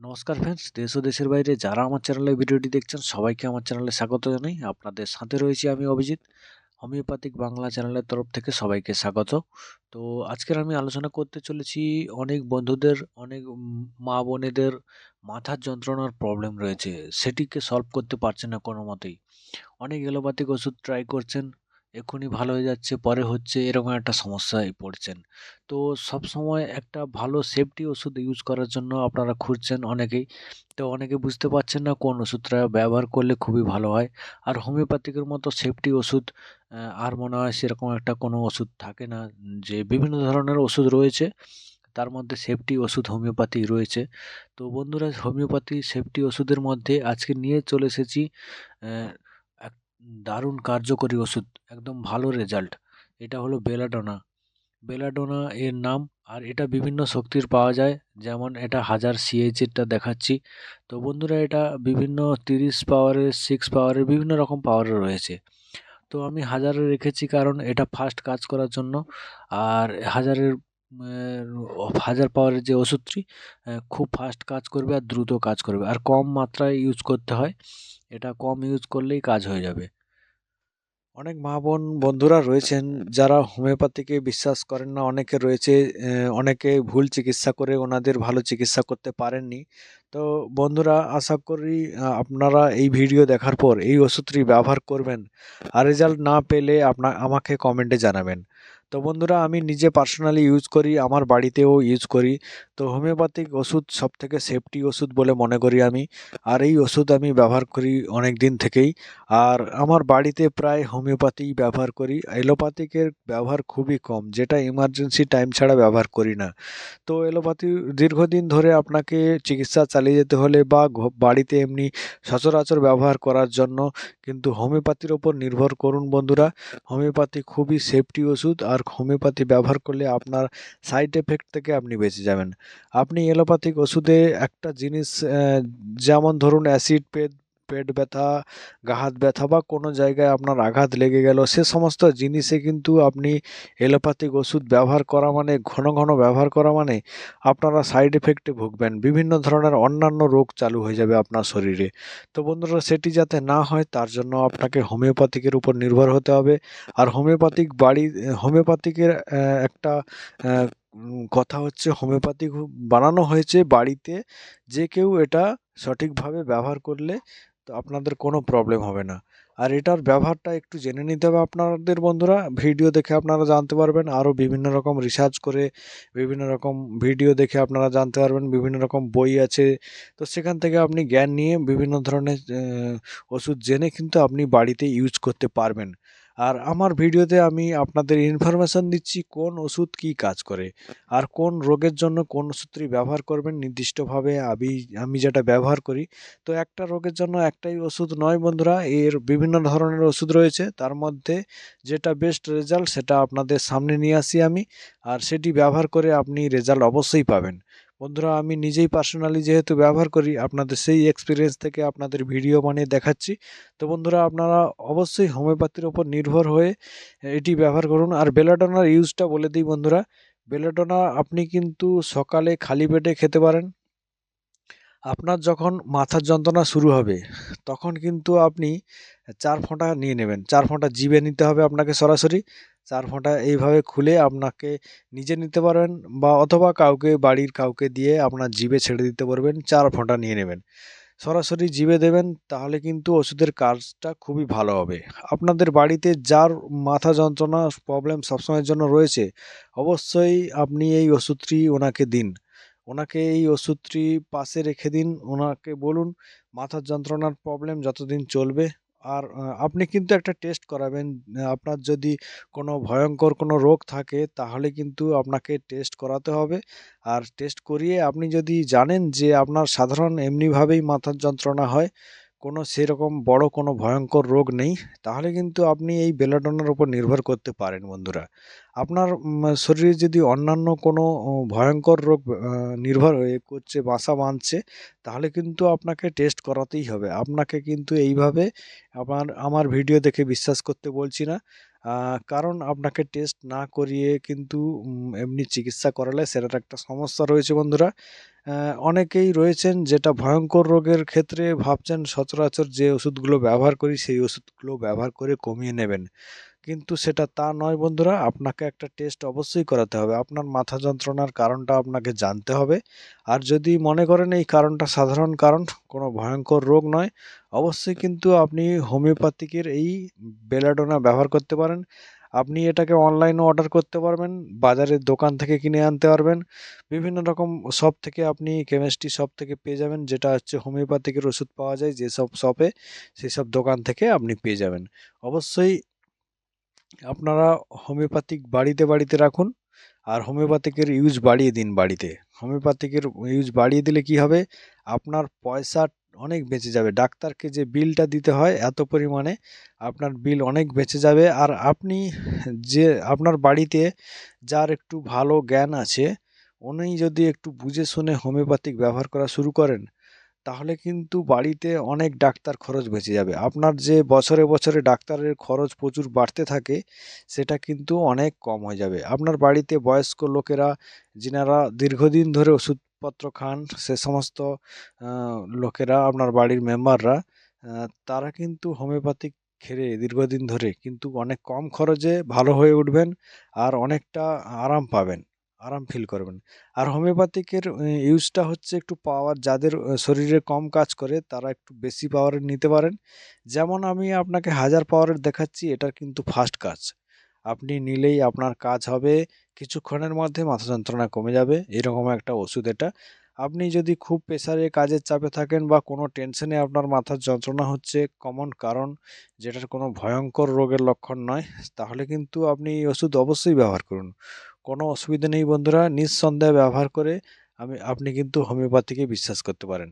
নমস্কার ফ্রেন্ডস দেশ ও দেশের বাইরে যারা আমার চ্যানেলে ভিডিওটি দেখছেন, সবাইকে আমার চ্যানেলে স্বাগত জানাই। আপনাদের সাথে রয়েছি আমি অভিজিৎ হোমিওপ্যাথিক বাংলা চ্যানেলের তরফ থেকে সবাইকে স্বাগত। তো আজকের আমি আলোচনা করতে চলেছি অনেক বন্ধুদের, অনেক মা বোনেদের মাথার যন্ত্রণার প্রবলেম রয়েছে। সেটিকে সলভ করতে পারছে না কোনো মতেই অনেক এলোপ্যাথিক ওষুধ ট্রাই করছেন এক্ষুনি ভালো হয়ে যাচ্ছে, পরে হচ্ছে এরকম একটা সমস্যায় পড়ছেন। তো সব সময় একটা ভালো সেফটি ওষুধ ইউজ করার জন্য আপনারা খুঁজছেন অনেকেই। তো অনেকে বুঝতে পারছেন না কোন ওষুধটা ব্যবহার করলে খুবই ভালো হয়। আর হোমিওপ্যাথিকের মতো সেফটি ওষুধ আর মনে হয় সেরকম একটা কোনো ওষুধ থাকে না। যে বিভিন্ন ধরনের ওষুধ রয়েছে, তার মধ্যে সেফটি ওষুধ, হোমিওপ্যাথি রয়েছে। তো বন্ধুরা, হোমিওপ্যাথি সেফটি ওষুধের মধ্যে আজকে নিয়ে চলে এসেছি দারুণ কার্যকরী ওষুধ, একদম ভালো রেজাল্ট এটা হলো বেলাডোনা বেলাডোনা এর নাম, আর এটা বিভিন্ন শক্তির পাওয়া যায়, যেমন এটা হাজার সিএইচেরটা দেখাচ্ছি। তো বন্ধুরা, এটা বিভিন্ন তিরিশ পাওয়ারের সিক্স পাওয়ারের বিভিন্ন রকম পাওয়ারের রয়েছে। তো আমি হাজারে রেখেছি কারণ এটা ফাস্ট কাজ করার জন্য। আর হাজারের হাজার পাওয়ারের যে ওষুধটি খুব ফাস্ট কাজ করবে আর দ্রুত কাজ করবে। আর কম মাত্রায় ইউজ করতে হয়। এটা কম ইউজ করলেই কাজ হয়ে যাবে। অনেক মা বোন বন্ধুরা রয়েছেন যারা হোমিওপ্যাথিকে বিশ্বাস করেন না, অনেকে রয়েছে অনেকে ভুল চিকিৎসা করে ওনাদের ভালো চিকিৎসা করতে পারেননি। তো বন্ধুরা, আশা করি আপনারা এই ভিডিও দেখার পর এই ওষুধটি ব্যবহার করবেন আর রেজাল্ট না পেলে আপনা, আমাকে কমেন্টে জানাবেন। তো বন্ধুরা, আমি নিজে পার্সোনালি ইউজ করি, আমার বাড়িতেও ইউজ করি। তো হোমিওপ্যাথিক ওষুধ সব থেকে সেফটি ওষুধ বলে মনে করি আমি। আর এই ওষুধ আমি ব্যবহার করি অনেক দিন থেকেই। আর আমার বাড়িতে প্রায় হোমিওপ্যাথি ব্যবহার করি। এলোপ্যাথিকের ব্যবহার খুবই কম, যেটা ইমার্জেন্সি টাইম ছাড়া ব্যবহার করি না। তো এলোপ্যাথি দীর্ঘদিন ধরে আপনাকে চিকিৎসা চালিয়ে যেতে হলে বা বাড়িতে এমনি সচরাচর ব্যবহার করার জন্য কিন্তু হোমিওপ্যাথির ওপর নির্ভর করুন বন্ধুরা। হোমিওপ্যাথি খুবই সেফটি ওষুধ। আর হোমিওপ্যাথি ব্যবহার করলে আপনার সাইড এফেক্ট থেকে আপনি বেঁচে যাবেন। আপনি এলোপ্যাথিক ওষুধে একটা জিনিস যেমন ধরুন অ্যাসিড, পেট পেট ব্যথা, গা হাত ব্যথা বা কোনো জায়গায় আপনার আঘাত লেগে গেল, সে সমস্ত জিনিসে কিন্তু আপনি এলোপ্যাথিক ওষুধ ব্যবহার করা মানে ঘন ঘন ব্যবহার করা মানে আপনারা সাইড এফেক্টে ভুগবেন। বিভিন্ন ধরনের অন্যান্য রোগ চালু হয়ে যাবে আপনার শরীরে। তো বন্ধুরা, সেটি যাতে না হয়, তার জন্য আপনাকে হোমিওপ্যাথিকের উপর নির্ভর হতে হবে। আর হোমিওপ্যাথিক বাড়ি, হোমিওপ্যাথিকের একটা কথা হচ্ছে হোমিওপ্যাথিক বানানো হয়েছে বাড়িতে। যে কেউ এটা সঠিকভাবে ব্যবহার করলে তো আপনাদের কোনো প্রবলেম হবে না। আর এটার ব্যবহারটা একটু জেনে নিতে হবে আপনাদের বন্ধুরা। ভিডিও দেখে আপনারা জানতে পারবেন। আরও বিভিন্ন রকম রিসার্চ করে বিভিন্ন রকম ভিডিও দেখে আপনারা জানতে পারবেন। বিভিন্ন রকম বই আছে। তো সেখান থেকে আপনি জ্ঞান নিয়ে বিভিন্ন ধরনের ওষুধ জেনে কিন্তু আপনি বাড়িতে ইউজ করতে পারবেন। আর আমার ভিডিওতে আমি আপনাদের ইনফরমেশন দিচ্ছি কোন ওষুধ কী কাজ করে আর কোন রোগের জন্য কোন ওষুধটি ব্যবহার করবেন। নির্দিষ্টভাবে আমি আমি যেটা ব্যবহার করি, তো একটা রোগের জন্য একটাই ওষুধ নয় বন্ধুরা, এর বিভিন্ন ধরনের ওষুধ রয়েছে। তার মধ্যে যেটা বেস্ট রেজাল্ট সেটা আপনাদের সামনে নিয়ে আসি আমি, আর সেটি ব্যবহার করে আপনি রেজাল্ট অবশ্যই পাবেন। বন্ধুরা, আমি নিজেই পার্সোনালি যেহেতু ব্যবহার করি, আপনাদের সেই এক্সপিরিয়েন্স থেকে আপনাদের ভিডিও বানিয়ে দেখাচ্ছি। তো বন্ধুরা, আপনারা অবশ্যই হোমিওপ্যাথির ওপর নির্ভর হয়ে এটি ব্যবহার করুন। আর বেলাডোনার ইউজটা বলে দিই বন্ধুরা বেলাডোনা আপনি কিন্তু সকালে খালি পেটে খেতে পারেন। আপনার যখন মাথার যন্ত্রণা শুরু হবে, তখন কিন্তু আপনি চার ফোঁটা নিয়ে নেবেন। চার ফোঁটা জিভে নিতে হবে আপনাকে সরাসরি। চার ফোঁটা এইভাবে খুলে আপনাকে নিজে নিতে পারবেন বা অথবা কাউকে বাড়ির কাউকে দিয়ে আপনার জিভে ছেড়ে দিতে পারবেন চার ফোঁটা নিয়ে নেবেন। সরাসরি জিভে দেবেন তাহলে কিন্তু ওষুধের কাজটা খুবই ভালো হবে। আপনাদের বাড়িতে যার মাথা যন্ত্রণা প্রবলেম সবসময়ের জন্য রয়েছে, অবশ্যই আপনি এই ওষুধটি ওনাকে দিন। ওনাকে এই ওষুধটি পাশে রেখে দিন। ওনাকে বলুন মাথার যন্ত্রণার প্রবলেম যতদিন চলবে আর আপনি কিন্তু একটা টেস্ট করাবেন। আপনার যদি কোনো ভয়ঙ্কর কোনো রোগ থাকে, তাহলে কিন্তু আপনাকে টেস্ট করাতে হবে। আর টেস্ট করিয়ে আপনি যদি জানেন যে আপনার সাধারণ এমনিভাবেই মাথার যন্ত্রণা হয় কোনো সেরকম বড় কোনো ভয়ঙ্কর রোগ নেই, তাহলে কিন্তু আপনি এই বেলাডোনার উপর নির্ভর করতে পারেন বন্ধুরা। আপনার শরীরে যদি অন্যান্য কোনো ভয়ঙ্কর রোগ নির্ভর হয়ে করছে, বাসা বাঁধছে, তাহলে কিন্তু আপনাকে টেস্ট করাতেই হবে। আপনাকে কিন্তু এইভাবে আমার আমার ভিডিও দেখে বিশ্বাস করতে বলছি না। কারণ আপনাকে টেস্ট না করিয়ে কিন্তু এমনি চিকিৎসা করালে সেটার একটা সমস্যা রয়েছে বন্ধুরা। অনেকেই রয়েছেন যেটা ভয়ঙ্কর রোগের ক্ষেত্রে ভাবছেন সচরাচর যে ওষুধগুলো ব্যবহার করি, সেই ওষুধগুলো ব্যবহার করে কমিয়ে নেবেন। কিন্তু সেটা তা নয় বন্ধুরা, আপনাকে একটা টেস্ট অবশ্যই করাতে হবে। আপনার মাথা যন্ত্রণার কারণটা আপনাকে জানতে হবে। আর যদি মনে করেন এই কারণটা সাধারণ কারণ, কোনো ভয়ঙ্কর রোগ নয়, অবশ্যই কিন্তু আপনি হোমিওপ্যাথিকের এই বেলাডোনা ব্যবহার করতে পারেন। আপনি এটাকে অনলাইনে অর্ডার করতে পারবেন, বাজারের দোকান থেকে কিনে আনতে পারবেন। বিভিন্ন রকম শপ থেকে আপনি কেমিস্ট্রি শপ থেকে পেয়ে যাবেন, যেটা হচ্ছে হোমিওপ্যাথিকের ওষুধ পাওয়া যায় যেসব শপে সেই সব দোকান থেকে আপনি পেয়ে যাবেন। অবশ্যই আপনারা হোমিওপ্যাথিক বাড়িতে বাড়িতে রাখুন আর হোমিওপ্যাথিকের ইউজ বাড়িয়ে দিন বাড়িতে। হোমিওপ্যাথিকের ইউজ বাড়িয়ে দিলে কি হবে? আপনার পয়সা অনেক বেঁচে যাবে। ডাক্তারকে যে বিলটা দিতে হয় এত পরিমাণে আপনার বিল অনেক বেঁচে যাবে। আর আপনি যে আপনার বাড়িতে যার একটু ভালো জ্ঞান আছে উনি যদি একটু বুঝে শুনে হোমিওপ্যাথিক ব্যবহার করা শুরু করেন তাহলে কিন্তু বাড়িতে অনেক ডাক্তার খরচ বেঁচে যাবে। আপনার যে বছরে বছরে ডাক্তারের খরচ প্রচুর বাড়তে থাকে, সেটা কিন্তু অনেক কম হয়ে যাবে। আপনার বাড়িতে বয়স্ক লোকেরা, যিনারা দীর্ঘদিন ধরে ওষুধপত্র খান, সে সমস্ত লোকেরা, আপনার বাড়ির মেম্বাররা তারা কিন্তু হোমিওপ্যাথিক খেলে দীর্ঘদিন ধরে। কিন্তু অনেক কম খরচে ভালো হয়ে উঠবেন আর অনেকটা আরাম পাবেন। আরাম ফিল করবেন। আর হোমিওপ্যাথিকের ইউজটা হচ্ছে একটু পাওয়ার যাদের শরীরে কম কাজ করে, তারা একটু বেশি পাওয়ারের নিতে পারেন। যেমন আমি আপনাকে হাজার পাওয়ারের দেখাচ্ছি, এটার কিন্তু ফাস্ট কাজ। আপনি নিলেই আপনার কাজ হবে, কিছুক্ষণের মধ্যে মাথা যন্ত্রণা কমে যাবে, এরকম একটা ওষুধ এটা। আপনি যদি খুব প্রেসারে কাজের চাপে থাকেন বা কোনো টেনশনে আপনার মাথার যন্ত্রণা হচ্ছে কমন কারণ, যেটার কোনো ভয়ঙ্কর রোগের লক্ষণ নয়, তাহলে কিন্তু আপনি এই ওষুধ অবশ্যই ব্যবহার করুন। কোনো অসুবিধা নেই বন্ধুরা নিঃসন্দেহে ব্যবহার করে আমি আপনি কিন্তু হোমিওপ্যাথিকে বিশ্বাস করতে পারেন।